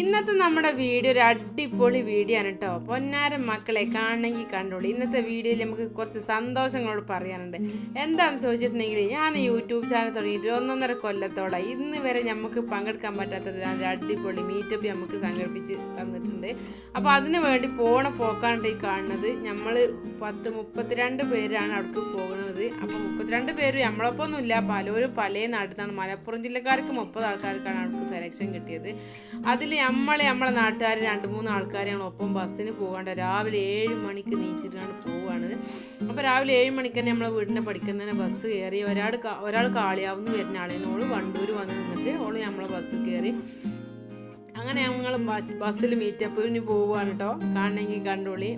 ഇന്നത്തെ നമ്മുടെ വീഡിയോ ഒരു അടിപൊളി വീഡിയോ ആണ് കേട്ടോ. പൊന്നാരം മക്കളെ കാണണമെങ്കിൽ കണ്ടോളൂ. ഇന്നത്തെ വീഡിയോയിൽ നമുക്ക് കുറച്ച് സന്തോഷങ്ങളോട് പറയാനുണ്ട്. എന്താണെന്ന് ചോദിച്ചിട്ടുണ്ടെങ്കിൽ ഞാൻ യൂട്യൂബ് ചാനൽ തുടങ്ങിയിട്ട് ഒന്നൊന്നര കൊല്ലത്തോടെ ഇന്ന് വരെ നമുക്ക് പങ്കെടുക്കാൻ പറ്റാത്തത് ഒരു അടിപൊളി മീറ്റപ്പ് നമുക്ക് സംഘടിപ്പിച്ച് തന്നിട്ടുണ്ട്. അപ്പോൾ അതിനു വേണ്ടി പോണ പോക്കാണ് ഈ കാണുന്നത്. നമ്മൾ പത്ത് മുപ്പത്തിരണ്ട് പേരാണ് അവിടേക്ക് പോകുന്നത്. അപ്പോൾ മുപ്പത്തിരണ്ട് പേര് നമ്മളൊപ്പം ഒന്നുമില്ല പലരും പല നാട്ടിലാണ് മലപ്പുറം ജില്ലക്കാർക്ക് മുപ്പത് ആൾക്കാർക്കാണ് അവർക്ക് സെലക്ഷൻ കിട്ടിയത്. അതിൽ നമ്മളെ നമ്മളെ നാട്ടുകാർ രണ്ട് മൂന്ന് ആൾക്കാരെയാണ് ഒപ്പം ബസ്സിന് പോകാണ്ട് രാവിലെ ഏഴ് മണിക്ക് നീച്ചിട്ടാണ് പോവുകയാണ് അപ്പോൾ രാവിലെ ഏഴ് മണിക്ക് തന്നെ നമ്മളെ വീടിന്റെ പഠിക്കുന്നതിന് ബസ് കയറി ഒരാൾ ഒരാൾ കാളിയാവുന്ന വരുന്ന ആളിനോട് വണ്ടൂർ വന്ന് നിന്നിട്ട് ഓൾ നമ്മളെ ബസ് കയറി അങ്ങനെ ഞങ്ങൾ ബസ്സിൽ മീറ്റപ്പിന് പോവുകയാണ് കേട്ടോ കാണണമെങ്കിൽ കണ്ടോളി.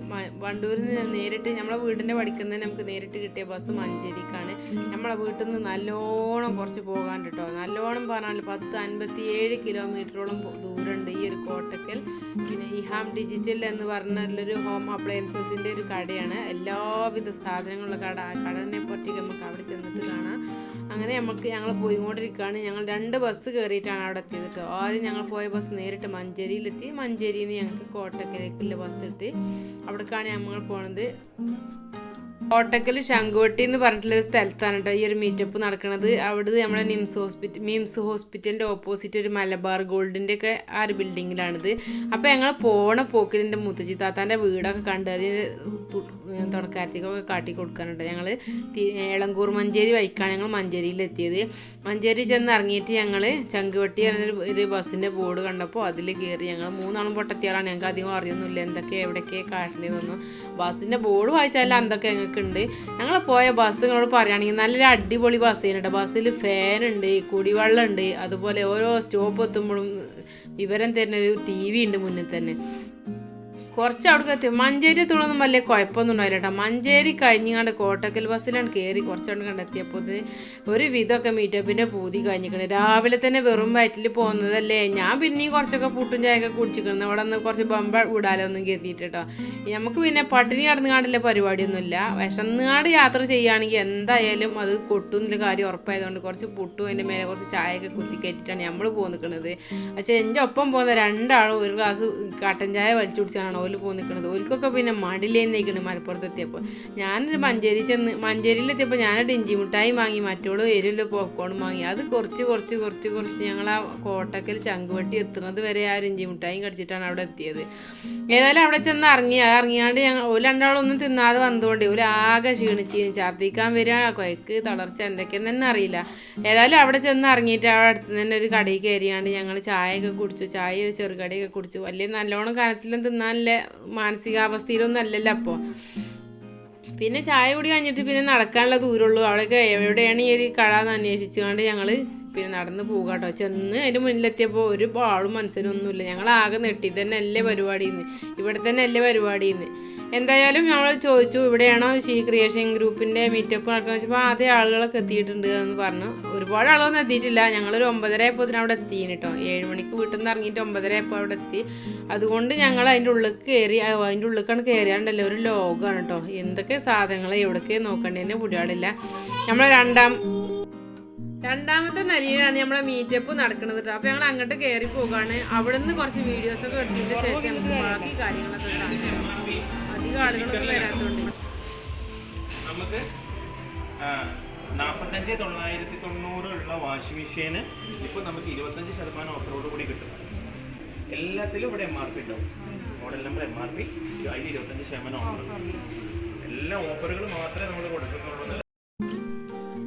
വണ്ടൂരിൽ നിന്ന് നേരിട്ട് നമ്മളെ വീടിന്റെ പഠിക്കുന്നതിന് നമുക്ക് നേരിട്ട് കിട്ടിയ ബസ് മഞ്ചേരിക്കാണ്. നമ്മളെ വീട്ടിൽ നിന്ന് നല്ലോണം കുറച്ച് പോകാൻ കേട്ടോ നല്ലോണം പറഞ്ഞാൽ പത്ത് അൻപത്തി ഏഴ് കിലോമീറ്ററോളം ദൂരമുണ്ട് ഈ ഒരു കോട്ടക്കൽ. പിന്നെ ഇഹാം ഡിജിറ്റൽ എന്ന് പറഞ്ഞൊരു ഹോം അപ്ലയൻസസിന്റെ ഒരു കടയാണ്. എല്ലാവിധ സാധനങ്ങളുള്ള കട. കടനെ പറ്റി നമുക്ക് അവിടെ ചെന്നിട്ട് കാണാം. അങ്ങനെ നമുക്ക് ഞങ്ങൾ പോയിക്കൊണ്ടിരിക്കുകയാണ് ഞങ്ങൾ രണ്ട് ബസ് കയറിയിട്ടാണ് അവിടെ എത്തിയത് കേട്ടോ ആദ്യം ഞങ്ങൾ പോയ ബസ് നേരിട്ട് മഞ്ചേരിയിലെത്തി. മഞ്ചേരിയിൽ നിന്ന് ഞങ്ങൾക്ക് കോട്ടക്കലേക്കുള്ള ബസ് ഇട്ട് അവിടേക്കാണ് ഞങ്ങൾ പോണത്. കോട്ടക്കൽ ശംഖുവട്ടി എന്ന് പറഞ്ഞിട്ടുള്ള ഒരു സ്ഥലത്താണ് കേട്ടോ ഈ ഒരു മീറ്റപ്പ് നടക്കുന്നത് അവിടെ നമ്മുടെ നിംസ് ഹോസ്പിറ്റൽ മിംസ് ഹോസ്പിറ്റലിന്റെ ഓപ്പോസിറ്റ് ഒരു മലബാർ ഗോൾഡിന്റെ ഒക്കെ ആ ഒരു ബിൽഡിങ്ങിലാണിത്. അപ്പോൾ ഞങ്ങൾ പോണ പോക്കിൽ എന്റെ മുത്തച്ചി താത്താന്റെ വീടൊക്കെ കണ്ട് അതിന് തുടക്കാരത്തേക്കൊക്കെ കാട്ടി കൊടുക്കാനുണ്ട്. ഞങ്ങൾ ഏളങ്കൂർ മഞ്ചേരി വഴിക്കാണ് ഞങ്ങൾ മഞ്ചേരിയിലെത്തിയത്. മഞ്ചേരി ചെന്ന് ഇറങ്ങിയിട്ട് ഞങ്ങൾ ചങ്കുവട്ടി എന്നൊരു ഒരു ബസ്സിന്റെ ബോർഡ് കണ്ടപ്പോൾ അതിൽ കയറി ഞങ്ങൾ മൂന്നാളും പൊട്ടത്തിയാളാണ്. ഞങ്ങൾക്ക് അധികം അറിയൊന്നുമില്ല എന്തൊക്കെ എവിടെയൊക്കെ കാട്ടേണ്ടതെന്നൊന്നും ബസ്സിന്റെ ബോർഡ് വായിച്ചാൽ എന്തൊക്കെ ഞങ്ങൾക്ക് ഉണ്ട്. ഞങ്ങൾ പോയ ബസ് നിങ്ങളോട് പറയുകയാണെങ്കിൽ നല്ലൊരു അടിപൊളി ബസ് ചെയ്യുന്നുണ്ട് ബസ്സിൽ ഫാനുണ്ട് കുടിവെള്ളം ഉണ്ട്. അതുപോലെ ഓരോ സ്റ്റോപ്പ് എത്തുമ്പോഴും വിവരം തരുന്ന ഒരു ടി വി ഉണ്ട് മുന്നിൽ തന്നെ. കുറച്ച് അവിടെ എത്തി. മഞ്ചേരി എത്തുള്ളൊന്നും വലിയ കുഴപ്പമൊന്നും ഉണ്ടായില്ല കേട്ടോ. മഞ്ചേരി കഴിഞ്ഞാണ്ട് കോട്ടക്കൽ ബസ്സിലാണ് കയറി കുറച്ചവിടെ കണ്ടെത്തിയപ്പോൾ ഇത് ഒരു വിധമൊക്കെ മീറ്റപ്പിന്റെ പൂതി കഴിഞ്ഞിരിക്കണേ രാവിലെ തന്നെ വെറും വയറ്റിൽ പോകുന്നതല്ലേ. ഞാൻ പിന്നെയും കുറച്ചൊക്കെ പുട്ടും ചായയൊക്കെ കുടിച്ചിരിക്കണം അവിടെ നിന്ന് കുറച്ച് ബമ്പ വിടാലോ ഒന്നും കരുതിയിട്ട് കേട്ടോ. നമുക്ക് പിന്നെ പട്ടിണി കടന്നുകാണ്ടില്ല പരിപാടിയൊന്നുമില്ല. വിശന്നുകാണ്ട് യാത്ര ചെയ്യുകയാണെങ്കിൽ എന്തായാലും അത് കൊട്ടുന്നില്ല കാര്യം ഉറപ്പായതുകൊണ്ട് കുറച്ച് പുട്ടും അതിന്റെ മേലെ കുറച്ച് ചായയൊക്കെ കുത്തി കയറ്റിയിട്ടാണ് നമ്മൾ പോയി നിൽക്കുന്നത് പക്ഷേ എന്റെ ഒപ്പം പോകുന്ന രണ്ടാളും ഒരു ഗ്ലാസ് കട്ടൻ ചായ വലിച്ചു കുടിച്ചാണ് ഓൽ പോയി ഓൽക്കൊക്കെ പിന്നെ മടിലേന്നേക്കണ് മലപ്പുറത്ത് എത്തിയപ്പോൾ ഞാനൊരു മഞ്ചേരി ചെന്ന് മഞ്ചേരിയിലെത്തിയപ്പോൾ ഞാനൊരു ഇഞ്ചി മിഠായി വാങ്ങി മറ്റോൾ എരിയുള്ള പോപ്കോണും വാങ്ങി. അത് കുറച്ച് കുറച്ച് കുറച്ച് കുറച്ച് ഞങ്ങൾ ആ കോട്ടക്കൽ ചങ്കുവെട്ടി എത്തുന്നത് വരെ ആ ഒരു ഇഞ്ചി മിഠായും കടിച്ചിട്ടാണ് അവിടെ എത്തിയത്. ഏതായാലും അവിടെ ചെന്ന് ഇറങ്ങി ഇറങ്ങിയാണ്ട് ഞങ്ങൾ ഒരു രണ്ടാളൊന്നും തിന്നാതെ വന്നുകൊണ്ട് ഒരു ആകെ ക്ഷീണിച്ച് ഛർദ്ദിക്കാൻ വരിക കൊയക്ക് തളർച്ച എന്തൊക്കെയെന്ന് തന്നെ അറിയില്ല. ഏതായാലും അവിടെ ചെന്ന് ഇറങ്ങിയിട്ട് അവിടെ അടുത്ത് തന്നെ ഒരു കടയിൽ കയറിയാണ്ട് ഞങ്ങൾ ചായയൊക്കെ കുടിച്ചു ചായ ചെറുകടയൊക്കെ കുടിച്ചു. വലിയ നല്ലോണം കനത്തിലും തിന്നാനുള്ള മാനസികാവസ്ഥയിലൊന്നും അല്ലല്ലോ അപ്പോൾ പിന്നെ ചായ കൂടി കഴിഞ്ഞിട്ട് പിന്നെ നടക്കാനുള്ള ദൂരമുള്ളൂ. അവിടെയൊക്കെ എവിടെയാണ് ഈ ഒരു കട എന്ന് അന്വേഷിച്ചുകൊണ്ട് ഞങ്ങൾ പിന്നെ നടന്ന് പോകുക കേട്ടോ ചെന്ന് അതിന്റെ മുന്നിലെത്തിയപ്പോൾ ഒരു ആളും മനസ്സിനൊന്നുമില്ല. ഞങ്ങൾ ആകെ നെട്ടി. തന്നെ അല്ലേ പരിപാടിയിൽ നിന്ന് ഇവിടെ തന്നെ അല്ലേ പരിപാടിന്ന്. എന്തായാലും ഞങ്ങൾ ചോദിച്ചു ഇവിടെയാണോ ഷീ ക്രിയേഷൻ ഗ്രൂപ്പിന്റെ മീറ്റപ്പ് നടക്കുന്നത്? വെച്ചപ്പോൾ ആദ്യം ആളുകളൊക്കെ എത്തിയിട്ടുണ്ട് എന്ന് പറഞ്ഞു. ഒരുപാട് ആളൊന്നും എത്തിയിട്ടില്ല. ഞങ്ങളൊരു ഒമ്പതര ആയപ്പോൾ അവിടെ എത്തിയിന് കേട്ടോ ഏഴ് മണിക്ക് വീട്ടിൽ നിന്ന് ഇറങ്ങിയിട്ട് ഒമ്പതര ആയപ്പോൾ അവിടെ എത്തി. അതുകൊണ്ട് ഞങ്ങൾ അതിന്റെ ഉള്ളിൽ കയറി അതിന്റെ ഉള്ളിലേക്കാണ് കയറിയാണ്ടല്ലോ ഒരു ലോകമാണ് കേട്ടോ എന്തൊക്കെ സാധനങ്ങൾ എവിടേക്ക് നോക്കേണ്ടതിന്റെ പുടിയാടില്ല. നമ്മൾ രണ്ടാം രണ്ടാമത്തെ നിലയിലാണ് നമ്മളെ മീറ്റപ്പ് നടക്കുന്നത് കേട്ടോ അപ്പോൾ ഞങ്ങൾ അങ്ങോട്ട് കയറി പോകാണ്. അവിടെ നിന്ന് കുറച്ച് വീഡിയോസൊക്കെ എടുത്തതിന് ശേഷം നമുക്ക് ബാക്കി കാര്യങ്ങളൊക്കെ കാണാം. അധികം ആളുകളൊന്നും വരാത്തതുകൊണ്ട് നമുക്ക് നാൽപ്പത്തഞ്ച് തൊള്ളായിരത്തി തൊണ്ണൂറ് ഉള്ള വാഷിംഗ് മെഷീന് ഇപ്പോൾ നമുക്ക് ഇരുപത്തഞ്ച് ശതമാനം ഓഫറോട് കൂടി കിട്ടും. എല്ലാത്തിലും ഇവിടെ എം ആർ പി ഉണ്ടാവും. Model number M R P അതിൽ ഇരുപത്തഞ്ച് ശതമാനം ഓഫർ എല്ലാ ഓഫറുകളും മാത്രമേ നമ്മൾ കൊടുക്കുന്നുള്ളൂ.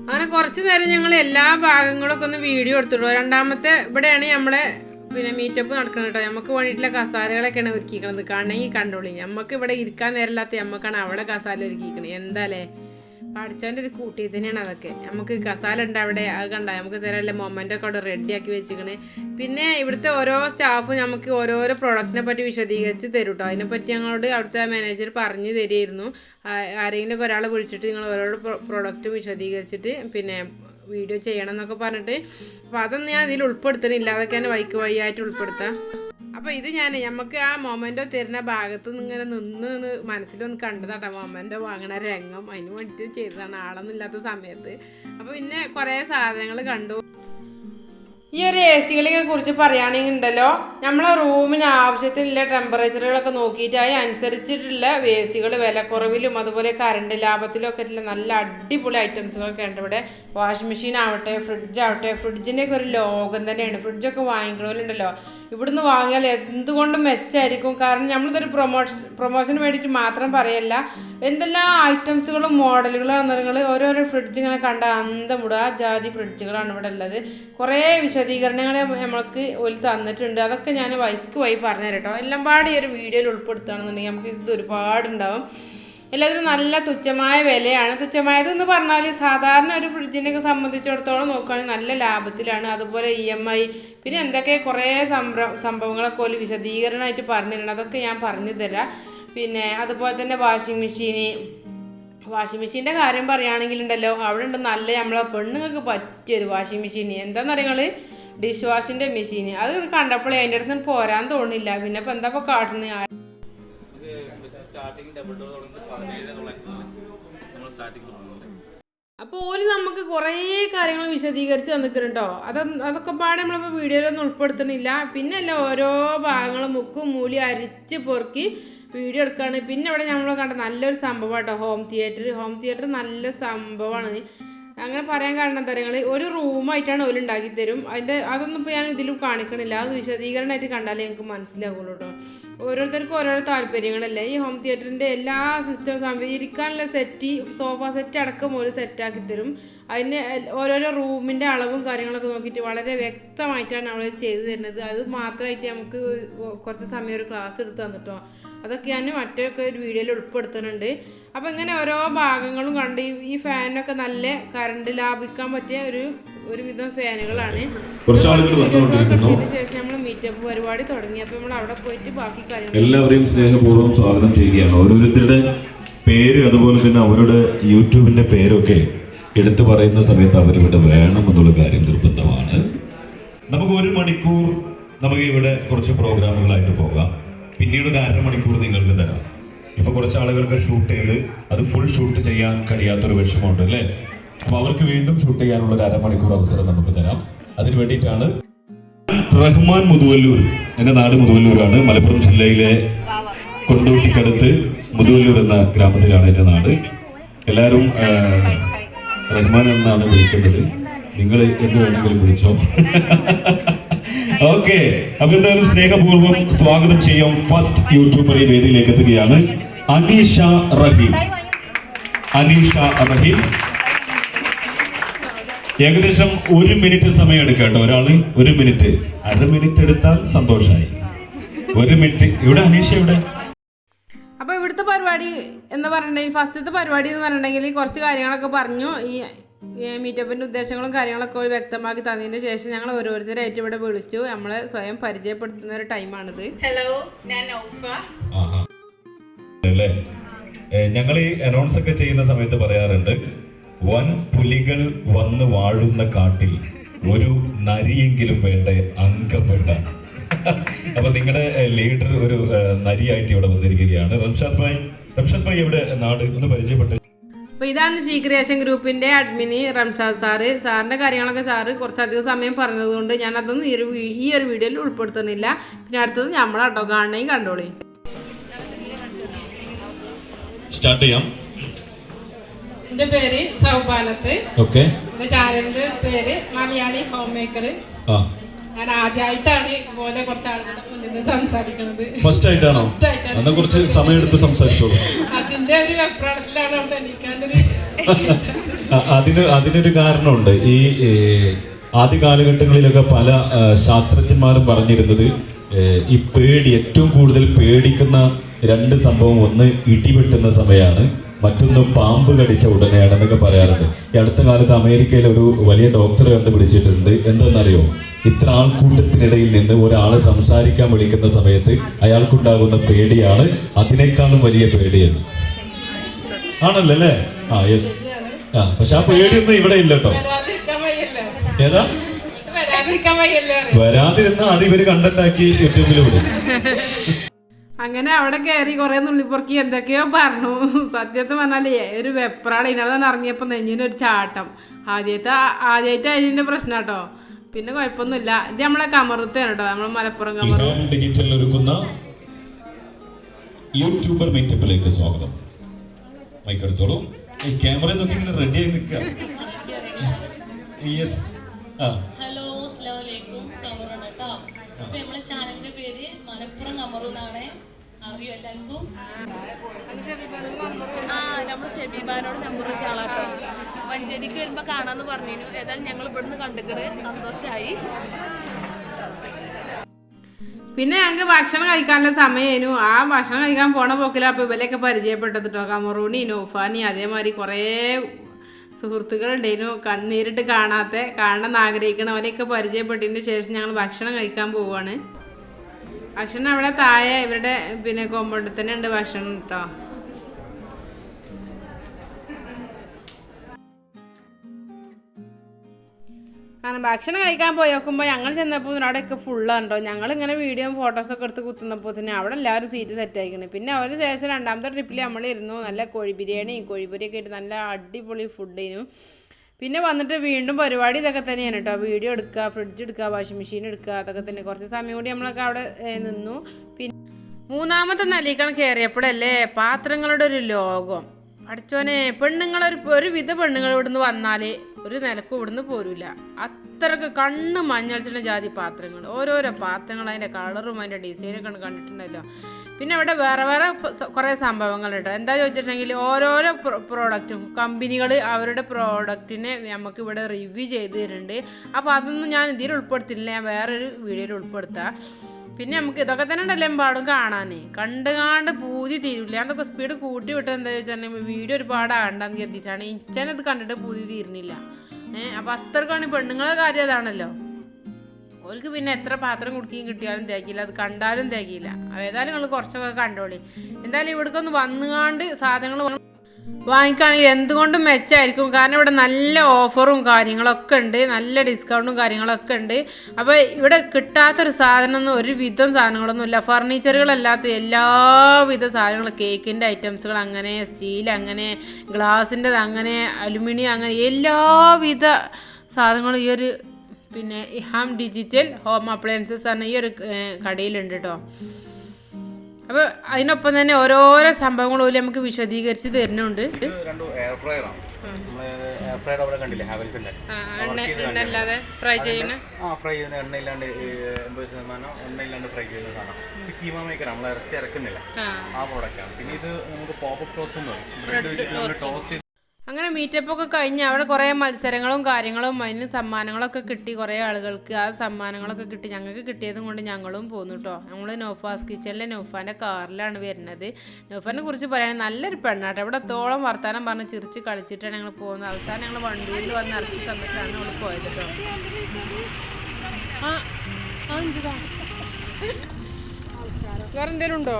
അങ്ങനെ കുറച്ച് നേരം ഞങ്ങൾ എല്ലാ ഭാഗങ്ങളൊക്കെ ഒന്ന് വീഡിയോ എടുത്തിട്ടുള്ളൂ രണ്ടാമത്തെ ഇവിടെയാണ് നമ്മളെ പിന്നെ മീറ്റപ്പ് നടക്കണം കേട്ടോ. നമുക്ക് വേണ്ടിയിട്ടുള്ള കസാലകളൊക്കെയാണ് ഒരുക്കിക്കുന്നത് കാണണമെങ്കിൽ കണ്ടോളി. നമുക്ക് ഇവിടെ ഇരിക്കാൻ നേരമില്ലാത്ത നമുക്കാണ് അവിടെ കസാല ഒരുക്കിക്കുന്നത് എന്താല്ലേ പഠിച്ചവന്റെ ഒരു കൂട്ടി തന്നെയാണ് അതൊക്കെ. നമുക്ക് കസാല ഉണ്ട് അവിടെ. അത് കണ്ട നമുക്ക് തരാനുള്ള മൊമെന്റ് ഒക്കെ അവിടെ റെഡി ആക്കി വെച്ചിരിക്കണേ. പിന്നെ ഇവിടുത്തെ ഓരോ സ്റ്റാഫും നമുക്ക് ഓരോരോ പ്രൊഡക്റ്റിനെ പറ്റി വിശദീകരിച്ച് തരും കേട്ടോ അതിനെപ്പറ്റി ഞങ്ങളോട് അവിടുത്തെ മാനേജർ പറഞ്ഞു തരുമായിരുന്നു ആരെങ്കിലും ഒരാളെ വിളിച്ചിട്ട് നിങ്ങൾ ഓരോ പ്രൊഡക്റ്റും വിശദീകരിച്ചിട്ട് പിന്നെ വീഡിയോ ചെയ്യണം എന്നൊക്കെ പറഞ്ഞിട്ട്. അപ്പോൾ അതൊന്നും ഞാൻ ഇതിൽ ഉൾപ്പെടുത്തണില്ല. അതൊക്കെ ഞാൻ വൈക്ക് വഴിയായിട്ട് ഉൾപ്പെടുത്താം. അപ്പോൾ ഇത് ഞാൻ നമുക്ക് ആ മൊമെന്റോ തരുന്ന ഭാഗത്ത് നിന്ന് ഇങ്ങനെ നിന്ന് മനസ്സിലൊന്ന് കണ്ടതാട്ടോ. മൊമെന്റോ വാങ്ങണ രംഗം. അതിന് വേണ്ടിയിട്ട് ചെയ്തതാണ്. ആളൊന്നും ഇല്ലാത്ത സമയത്ത്. അപ്പോൾ പിന്നെ കുറേ സാധനങ്ങൾ കണ്ടു. ഈ ഒരു എ സികളെ കുറിച്ച് പറയുകയാണെങ്കിൽ ഉണ്ടല്ലോ നമ്മളെ റൂമിന് ആവശ്യത്തിനുള്ള ടെമ്പറേച്ചറുകളൊക്കെ നോക്കിയിട്ട് അതിന് അനുസരിച്ചിട്ടുള്ള എ സികൾ വിലക്കുറവിലും അതുപോലെ കറണ്ട് ലാഭത്തിലും ഒക്കെ നല്ല അടിപൊളി ഐറ്റംസുകളൊക്കെ ഉണ്ട് ഇവിടെ. വാഷിംഗ് മെഷീൻ ആവട്ടെ ഫ്രിഡ്ജ് ആവട്ടെ ഫ്രിഡ്ജിന്റെ ഒക്കെ ഒരു ലോകം തന്നെയാണ്. ഫ്രിഡ്ജൊക്കെ വാങ്ങിക്കണമല്ലുണ്ടല്ലോ ഇവിടുന്ന് വാങ്ങിയാൽ എന്തുകൊണ്ടും മെച്ചമായിരിക്കും കാരണം നമ്മളിതൊരു പ്രൊമോഷൻ പ്രൊമോഷന് വേണ്ടിയിട്ട് മാത്രം പറയല്ല. എന്തെല്ലാം ഐറ്റംസുകളും മോഡലുകളും നിങ്ങൾ ഓരോരോ ഫ്രിഡ്ജ് ഇങ്ങനെ കണ്ട അന്തമുടുക ജാതി ഫ്രിഡ്ജുകളാണ് ഇവിടെ ഉള്ളത്. കുറേ വിശദീകരണങ്ങൾ നമ്മൾക്ക് ഒരു തന്നിട്ടുണ്ട്. അതൊക്കെ ഞാൻ വൈക്ക് വൈ പറഞ്ഞു കേട്ടോ. എല്ലാം പാടി ഒരു വീഡിയോയിൽ ഉൾപ്പെടുത്തുകയാണെന്നുണ്ടെങ്കിൽ നമുക്ക് ഇത് ഒരുപാടുണ്ടാവും. എല്ലാത്തിനും നല്ല തുച്ഛമായ വിലയാണ്. തുച്ഛമായത് എന്ന് പറഞ്ഞാൽ സാധാരണ ഒരു ഫ്രിഡ്ജിനെയൊക്കെ സംബന്ധിച്ചിടത്തോളം നോക്കുകയാണെങ്കിൽ നല്ല ലാഭത്തിലാണ്. അതുപോലെ ഇ എം ഐ പിന്നെ എന്തൊക്കെ കുറേ സംഭവ സംഭവങ്ങളൊക്കെ ഒരു വിശദീകരണമായിട്ട് പറഞ്ഞിട്ടുണ്ട്. അതൊക്കെ ഞാൻ പറഞ്ഞു തരാം. പിന്നെ അതുപോലെ തന്നെ വാഷിംഗ് മെഷീന്. വാഷിംഗ് മെഷീന്റെ കാര്യം പറയുകയാണെങ്കിൽ ഉണ്ടല്ലോ അവിടെ ഉണ്ട് നല്ല നമ്മളെ പെണ്ണുങ്ങൾക്ക് പറ്റിയൊരു വാഷിംഗ് മെഷീൻ എന്താണെന്ന് അറിയങ്ങൾ ഡിഷ് വാഷിന്റെ മെഷീൻ അത് കണ്ടപ്പോഴേ അതിന്റെ അടുത്ത് പോരാൻ തോന്നില്ല പിന്നെ ഇപ്പം എന്താ ഇപ്പോൾ കാട്ടുന്നത്? സ്റ്റാർട്ടിങ് ഡബിൾ ഡോർ തുടങ്ങുന്നത് പതിനേഴ് തൊള്ളായിരത്തി നമ്മൾ സ്റ്റാർട്ടിങ് തുടങ്ങുന്നത് അപ്പോൾ ഓര് നമുക്ക് കുറേ കാര്യങ്ങൾ വിശദീകരിച്ച് തന്നിട്ടുണ്ടോ അത് അതൊക്കെ പാടെ നമ്മളിപ്പോൾ വീഡിയോയിലൊന്നും ഉൾപ്പെടുത്തുന്നില്ല. പിന്നെ അല്ല ഓരോ ഭാഗങ്ങളും മുക്കും മൂലി അരിച്ച് പൊറുക്കി വീഡിയോ എടുക്കുകയാണ് പിന്നെ ഇവിടെ നമ്മൾ കണ്ട നല്ലൊരു സംഭവം കേട്ടോ ഹോം തിയേറ്റർ ഹോം തിയേറ്റർ നല്ല സംഭവമാണ്. അങ്ങനെ പറയാൻ കാരണം എന്താ പറയുക ഒരു റൂമായിട്ടാണ് ഓൽ ഉണ്ടാക്കി തരും. അതിന്റെ അതൊന്നും ഇപ്പോൾ ഞാൻ ഇതിലും കാണിക്കണില്ല. അത് വിശദീകരണമായിട്ട് കണ്ടാലേ ഞങ്ങൾക്ക് മനസ്സിലാവുള്ളൂ കേട്ടോ ഓരോരുത്തർക്കും ഓരോരോ താല്പര്യങ്ങളല്ലേ? ഈ ഹോം തിയേറ്ററിന്റെ എല്ലാ സിസ്റ്റം സംഭവം ഇരിക്കാനുള്ള സെറ്റ് സോഫ സെറ്റ് അടക്കം ഒരു സെറ്റാക്കി തരും. അതിന്റെ ഓരോരോ റൂമിന്റെ അളവും കാര്യങ്ങളൊക്കെ നോക്കിയിട്ട് വളരെ വ്യക്തമായിട്ടാണ് അവൾ ചെയ്തു തരുന്നത്. അത് മാത്രമായിട്ട് നമുക്ക് കുറച്ച് സമയം ഒരു ക്ലാസ് എടുത്ത് തന്നിട്ടോ? അതൊക്കെ ഞാൻ മറ്റൊക്കെ ഒരു വീഡിയോയിൽ ഉൾപ്പെടുത്തുന്നുണ്ട്. അപ്പോൾ ഇങ്ങനെ ഓരോ ഭാഗങ്ങളും കണ്ട് ഈ ഫാനൊക്കെ നല്ല കറണ്ട് ലാഭിക്കാൻ പറ്റിയ ഒരു ഒരുവിധം ഫാനുകളാണ്. ശേഷം നമ്മൾ മീറ്റപ്പ് പരിപാടി തുടങ്ങി. അപ്പോൾ നമ്മൾ അവിടെ പോയിട്ട് ബാക്കി കാര്യങ്ങൾ എല്ലാവരെയും സ്നേഹപൂർവം സ്വാഗതം ചെയ്യുകയാണ്. ഓരോരുത്തരുടെ പേര് അതുപോലെ തന്നെ അവരുടെ യൂട്യൂബിന്റെ പേരൊക്കെ എടുത്തു പറയുന്ന സമയത്ത് അവരിവിടെ വേണം എന്നുള്ള കാര്യം നിർബന്ധമാണ്. നമുക്ക് ഒരു മണിക്കൂർ നമുക്ക് ഇവിടെ കുറച്ച് പ്രോഗ്രാമുകളായിട്ട് പോകാം. പിന്നീട് ഒരു അരമണിക്കൂർ നിങ്ങൾക്ക് തരാം. ഇപ്പൊ കുറച്ച് ആളുകൾക്ക് ഷൂട്ട് ചെയ്ത് അത് ഫുൾ ഷൂട്ട് ചെയ്യാൻ കഴിയാത്തൊരു വിഷമമുണ്ട് അല്ലേ? അപ്പൊ അവർക്ക് വീണ്ടും ഷൂട്ട് ചെയ്യാനുള്ള ഒരു അരമണിക്കൂർ അവസരം നമുക്ക് തരാം. അതിന് വേണ്ടിയിട്ടാണ് റഹ്മാൻ മുതുവല്ലൂർ എന്റെ നാട് മുതുവല്ലൂരാണ്. മലപ്പുറം ജില്ലയിലെ കൊണ്ടോട്ടിക്കടുത്ത് മുതുവല്ലൂർ എന്ന ഗ്രാമത്തിലാണ് എന്റെ നാട്. എല്ലാവരും റഹ്മാൻ എന്നാണ് വിളിക്കുന്നത് നിങ്ങൾ എന്ത് വേണമെങ്കിലും വിളിച്ചോ. ഓക്കെ അപ്പൊ എന്തായാലും സ്നേഹപൂർവം സ്വാഗതം ചെയ്യാം. ഫസ്റ്റ് യൂട്യൂബർ ഈ വേദിയിലേക്ക് എത്തുകയാണ് അനീഷ റഹീം. അനീഷ റഹീം. ഏകദേശം ഒരു മിനിറ്റ് സമയം എടുക്കാം കേട്ടോ ഒരാൾ ഒരു മിനിറ്റ്. അര മിനിറ്റ് എടുത്താൽ സന്തോഷമായി ഒരു മിനിറ്റ്. ഇവിടെ അനീഷ ഇവിടെ അപ്പോൾ ഇവിടുത്തെ പരിപാടി എന്ന് പറഞ്ഞിട്ടുണ്ടെങ്കിൽ ഫസ്റ്റത്തെ പരിപാടി എന്ന് പറഞ്ഞിട്ടുണ്ടെങ്കിൽ കുറച്ച് കാര്യങ്ങളൊക്കെ പറഞ്ഞു. ഈ മീറ്റപ്പിന്റെ ഉദ്ദേശങ്ങളും കാര്യങ്ങളൊക്കെ വ്യക്തമാക്കി തന്നതിന് ശേഷം ഞങ്ങൾ ഓരോരുത്തരായിട്ട് ഇവിടെ വിളിച്ചു. നമ്മളെ സ്വയം പരിചയപ്പെടുത്തുന്ന ഒരു ടൈമാണിത് ഹലോ ഞാൻ ഞങ്ങൾ ഈ അനൗൺസ് ഒക്കെ ചെയ്യുന്ന സമയത്ത് പറയാറുണ്ട് വൻ പുലികൾ വന്ന് വാഴുന്ന കാട്ടിൽ ഒരു നരിയെങ്കിലും വേണ്ട അങ്കപ്പെട്ട വേണ്ട. അപ്പൊ നിങ്ങളുടെ ലീഡർ ഒരു നരിയായിട്ട് ഇവിടെ വന്നിരിക്കുകയാണ്. റംഷാദ് ഭായ് റംഷാദ് ഭായ് ഇവിടെ നാട് ഒന്ന് പരിചയപ്പെട്ടു. അപ്പോൾ ഇതാണ് സി ക്രിയേഷൻ ഗ്രൂപ്പിന്റെ അഡ്മിനി റംഷാദ് സാറ്. സാറിന്റെ കാര്യങ്ങളൊക്കെ സാറ് കുറച്ചധികം സമയം പറഞ്ഞതുകൊണ്ട് ഞാൻ അതൊന്നും ഈ ഒരു ഈ ഒരു വീഡിയോയിൽ ഉൾപ്പെടുത്തുന്നില്ല. പിന്നെ അടുത്തത് നമ്മളട്ടോ കാണണേ കണ്ടോളി. സ്റ്റാർട്ട് ചെയ്യാം. എന്റെ പേര് സൗപാനത്ത് ഓക്കെ. എന്റെ ചാനലിന്റെ പേര് മലയാളി ഹോം മേക്കർ ഞാൻ ആദ്യമായിട്ടാണ് ഇതുപോലെ കുറച്ച് ആളുകളുടെ മുന്നിൽ സംസാരിക്കുന്നത്. ഫസ്റ്റ് ആയിട്ടാണോ കുറച്ച് സംസാരിച്ചോളൂ. അതിന്റെ ഒരു വെപ്രാളത്തിലാണ് അവിടെ എണീക്കാണ്ടൊരു അതിന് അതിനൊരു കാരണമുണ്ട്. ഈ ആദ്യ കാലഘട്ടങ്ങളിലൊക്കെ പല ശാസ്ത്രജ്ഞന്മാരും പറഞ്ഞിരുന്നത് ഈ പേടി ഏറ്റവും കൂടുതൽ പേടിക്കുന്ന രണ്ട് സംഭവം ഒന്ന് ഇടിവെട്ടുന്ന സമയമാണ്. മറ്റൊന്ന് പാമ്പ് കടിച്ച ഉടനെയാണെന്നൊക്കെ പറയാറുണ്ട്. ഈ അടുത്ത കാലത്ത് അമേരിക്കയിൽ ഒരു വലിയ ഡോക്ടർ കണ്ടുപിടിച്ചിട്ടുണ്ട്. എന്തെന്നറിയോ? ഇത്ര ആൾക്കൂട്ടത്തിനിടയിൽ നിന്ന് ഒരാളെ സംസാരിക്കാൻ വിളിക്കുന്ന സമയത്ത് അയാൾക്കുണ്ടാകുന്ന പേടിയാണ് അതിനേക്കാളും വലിയ പേടിയെന്ന്. ആണല്ലോ അല്ലേ? ആ യെസ് ആ പക്ഷെ ആ പേടിയൊന്നും ഇവിടെ ഇല്ല കേട്ടോ. ഏതാ? വരാതിരുന്ന അത് ഇവർ കണ്ടന്റാക്കി യൂട്യൂബിൽ വിടും അങ്ങനെ അവിടെ കയറി കുറെ നുള്ളിപ്പുറക്കി എന്തൊക്കെയോ പറഞ്ഞു. സത്യത്തെ പറഞ്ഞാൽ ഒരു വെപ്രാട് ഇതിനകത്ത് ഇറങ്ങിയപ്പോൾ നെഞ്ഞിന് ഒരു ചാട്ടം. ആദ്യത്തെ ആദ്യമായിട്ട് അതിന്റെ പ്രശ്നം കേട്ടോ. പിന്നെ കുഴപ്പമൊന്നുമില്ല. ഇത് നമ്മളെ കമറുത്താണ് കേട്ടോ. നമ്മളെ മലപ്പുറം കമറു. ഡിജിറ്റൽ ഒരുക്കുന്ന യൂട്യൂബർ മീറ്റപ്പിലേക്ക് സ്വാഗതം. മൈക്ക് എടുത്തോളൂ. ഈ ക്യാമറ നോക്കി ഇങ്ങനെ റെഡി ആയി നിൽക്കുക. യെസ് ആ. നമ്മളെ ചാനലിന്റെ പേര് മലപ്പുറം കമറു എന്നാണ്. അറിയോ എല്ലാവർക്കും? ആ നമ്മൾ ഷെബീബാനോട് നമ്പർ വെച്ചാളാട്ടോ വഞ്ചേരിക്ക് വരുമ്പോ കാണാന്ന് പറഞ്ഞു ഏതായാലും ഞങ്ങൾ ഇവിടുന്ന് കണ്ടുക്കട് സന്തോഷമായി പിന്നെ ഞങ്ങൾക്ക് ഭക്ഷണം കഴിക്കാനുള്ള സമയമായിരുന്നു ആ ഭക്ഷണം കഴിക്കാൻ പോണ പോക്കിലാണ് അപ്പോൾ ഇവരെയൊക്കെ പരിചയപ്പെട്ടത് കേട്ടോ കമറൂണി നോഫാനി അതേമാതിരി കുറേ സുഹൃത്തുക്കളുണ്ടായിരുന്നു കണ്ണീരിട്ട് കാണാത്ത കാണണമെന്ന് ആഗ്രഹിക്കണവരെയൊക്കെ പരിചയപ്പെട്ടതിന് ശേഷം ഞങ്ങൾ ഭക്ഷണം കഴിക്കാൻ പോവുകയാണ് ഭക്ഷണം അവിടെ താഴെ ഇവരുടെ പിന്നെ കോമ്പൗണ്ടിൽ ഉണ്ട് ഭക്ഷണം കേട്ടോ അങ്ങനെ ഭക്ഷണം കഴിക്കാൻ പോയി നോക്കുമ്പോൾ ഞങ്ങൾ ചെന്നപ്പോൾ അവിടെയൊക്കെ ഫുള്ളുണ്ടോ ഞങ്ങൾ ഇങ്ങനെ ഫോട്ടോസ് ഒക്കെ എടുത്ത് കുത്തുന്നപ്പോൾ തന്നെ അവിടെ എല്ലാവരും സീറ്റ് സെറ്റ് ആയിക്കണ്. പിന്നെ അവർ ശേഷം രണ്ടാമത്തെ ട്രിപ്പിൽ നമ്മൾ ഇരുന്നു. നല്ല കോഴി ബിരിയാണി കോഴിപ്പൊരിയൊക്കെ ആയിട്ട് നല്ല അടിപൊളി ഫുഡ് ചെയ്യുന്നു പിന്നെ വന്നിട്ട് വീണ്ടും പരിപാടി ഇതൊക്കെ തന്നെയാണ് കേട്ടോ. വീഡിയോ എടുക്കുക ഫ്രിഡ്ജ് എടുക്കുക വാഷിംഗ് മെഷീൻ എടുക്കുക അതൊക്കെ തന്നെ. കുറച്ച് സമയം കൂടി നമ്മളൊക്കെ അവിടെ നിന്നു. പിന്നെ മൂന്നാമത്തെ നിലയിക്കണം കയറിയപ്പോഴല്ലേ പാത്രങ്ങളുടെ ഒരു ലോകം. അടിച്ചോനെ പെണ്ണുങ്ങളൊരു ഒരുവിധ പെണ്ണുങ്ങൾ ഇവിടുന്ന് വന്നാലേ ഒരു നിലക്കും ഇവിടുന്ന് പോരൂല. അത്രയ്ക്ക് കണ്ണ് മഞ്ഞളിച്ചിട്ടുള്ള ജാതി പാത്രങ്ങൾ ഓരോരോ പാത്രങ്ങൾ അതിന്റെ കളറും അതിന്റെ ഡിസൈനൊക്കെ കണ്ടിട്ടുണ്ടല്ലോ. പിന്നെ അവിടെ വേറെ വേറെ കുറേ സംഭവങ്ങളുണ്ട്. എന്താ ചോദിച്ചിട്ടുണ്ടെങ്കിൽ ഓരോരോ പ്രോഡക്റ്റും കമ്പനികൾ അവരുടെ പ്രോഡക്റ്റിനെ നമുക്ക് ഇവിടെ റിവ്യൂ ചെയ്ത് തരുന്നുണ്ട്. അപ്പോൾ അതൊന്നും ഞാൻ ഇതിൽ ഉൾപ്പെടുത്തില്ല ഞാൻ വേറൊരു വീഡിയോയിൽ ഉൾപ്പെടുത്താം. പിന്നെ നമുക്ക് ഇതൊക്കെ തന്നെ ഉണ്ടല്ലേ പാടും കാണാനേ. കണ്ട് കാണ്ട് പൂതി തീരില്ല അതൊക്കെ സ്പീഡ് കൂട്ടി വിട്ടത് എന്താ വെച്ചിട്ടുണ്ടെങ്കിൽ വീഡിയോ ഒരുപാട് ആകണ്ടെന്ന് കരുതിയിട്ടാണ്. ഇച്ചനത് കണ്ടിട്ട് പൂതി തീരുന്നില്ല. ഏഹ് അപ്പം അത്രക്കാണ് പെണ്ണുങ്ങളെ കാര്യം അതാണല്ലോ. ഓർക്ക് പിന്നെ എത്ര പാത്രം കുടിക്കുകയും കിട്ടിയാലും തേക്കില്ല അത് കണ്ടാലും തേക്കില്ല ഏതായാലും നിങ്ങൾ കുറച്ചൊക്കെ കണ്ടോളി. എന്തായാലും ഇവിടേക്കൊന്ന് വന്നുകാണ്ട് സാധനങ്ങൾ വാങ്ങിക്കുകയാണെങ്കിൽ എന്തുകൊണ്ടും മെച്ചമായിരിക്കും കാരണം ഇവിടെ നല്ല ഓഫറും കാര്യങ്ങളൊക്കെ ഉണ്ട്. നല്ല ഡിസ്കൗണ്ടും കാര്യങ്ങളൊക്കെ ഉണ്ട്. അപ്പോൾ ഇവിടെ കിട്ടാത്തൊരു സാധനമൊന്നും ഒരു വിധം സാധനങ്ങളൊന്നും ഇല്ല ഫർണിച്ചറുകളല്ലാത്ത എല്ലാവിധ സാധനങ്ങളും കേക്കിന്റെ ഐറ്റംസുകൾ അങ്ങനെ സ്റ്റീൽ അങ്ങനെ ഗ്ലാസിന്റെത് അങ്ങനെ അലുമിനിയം അങ്ങനെ എല്ലാവിധ സാധനങ്ങളും ഈ ഒരു പിന്നെ ഇഹാം ഡിജിറ്റൽ ഹോം അപ്ലയൻസസ് പറഞ്ഞ ഈ ഒരു കടയിലുണ്ട് കേട്ടോ അപ്പോൾ അതിനൊപ്പം തന്നെ ഓരോരോ സംഭവങ്ങളും ഓൽ നമുക്ക് വിശദീകരിച്ച് തരുന്നുണ്ട്. അല്ലാതെ ഫ്രൈ ചെയ്യുന്ന? ആ ഫ്രൈ ചെയ്യുന്ന എണ്ണയില്ലാണ്ട് ഈ എൺപത് ശതമാനം എണ്ണയില്ലാണ്ട് ഫ്രൈ ചെയ്യുന്ന സാധനം. കീമ മേക്കർ നമ്മൾ ഇറച്ചി ഇറക്കുന്നില്ല ആ. പിന്നെ ഇത് നമുക്ക് പോപ്പ് ടോസ്റ്റ് എന്ന് പറയും. ടോസ്റ്റ് അങ്ങനെ മീറ്റപ്പ് ഒക്കെ കഴിഞ്ഞ് അവിടെ കുറേ മത്സരങ്ങളും കാര്യങ്ങളും അതിന് സമ്മാനങ്ങളൊക്കെ കിട്ടി കുറേ ആളുകൾക്ക്. ആ സമ്മാനങ്ങളൊക്കെ കിട്ടി. ഞങ്ങൾക്ക് കിട്ടിയതും കൊണ്ട് ഞങ്ങളും പോന്നു കേട്ടോ നമ്മൾ നോഫാസ് കിച്ചണിലെ നൗഫാന്റെ കാറിലാണ് വരുന്നത്. നോഫാനെ കുറിച്ച് പറയുകയാണെങ്കിൽ നല്ലൊരു പെണ്ണാട്ടോ. ഇവിടെ തോളം വർത്താനം പറഞ്ഞ് ചിരിച്ച് കളിച്ചിട്ടാണ് ഞങ്ങൾ പോകുന്നത്. അവസാനം ഞങ്ങൾ വണ്ടിയിൽ വന്ന് ഇറക്കി തന്നിട്ടാണ് നമ്മൾ പോയത് കേട്ടോ ആ ആ ഇഞ്ചിതാ. വേറെ ഉണ്ടോ?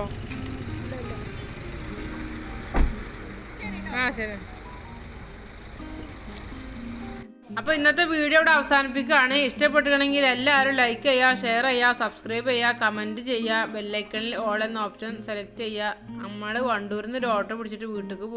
ആ ശരി. അപ്പോൾ ഇന്നത്തെ വീഡിയോ ഇവിടെ അവസാനിപ്പിക്കുകയാണ്. ഇഷ്ടപ്പെട്ടിട്ടുണ്ടെങ്കിൽ എല്ലാവരും ലൈക്ക് ചെയ്യുക ഷെയർ ചെയ്യുക സബ്സ്ക്രൈബ് ചെയ്യുക കമന്റ് ചെയ്യുക ബെല്ലൈക്കണിൽ ഓൾ എന്ന ഓപ്ഷൻ സെലക്ട് ചെയ്യുക. നമ്മൾ വണ്ടൂരിൽ നിന്ന് ഒരു ഓട്ടോ പിടിച്ചിട്ട് വീട്ടിലേക്ക് പോകും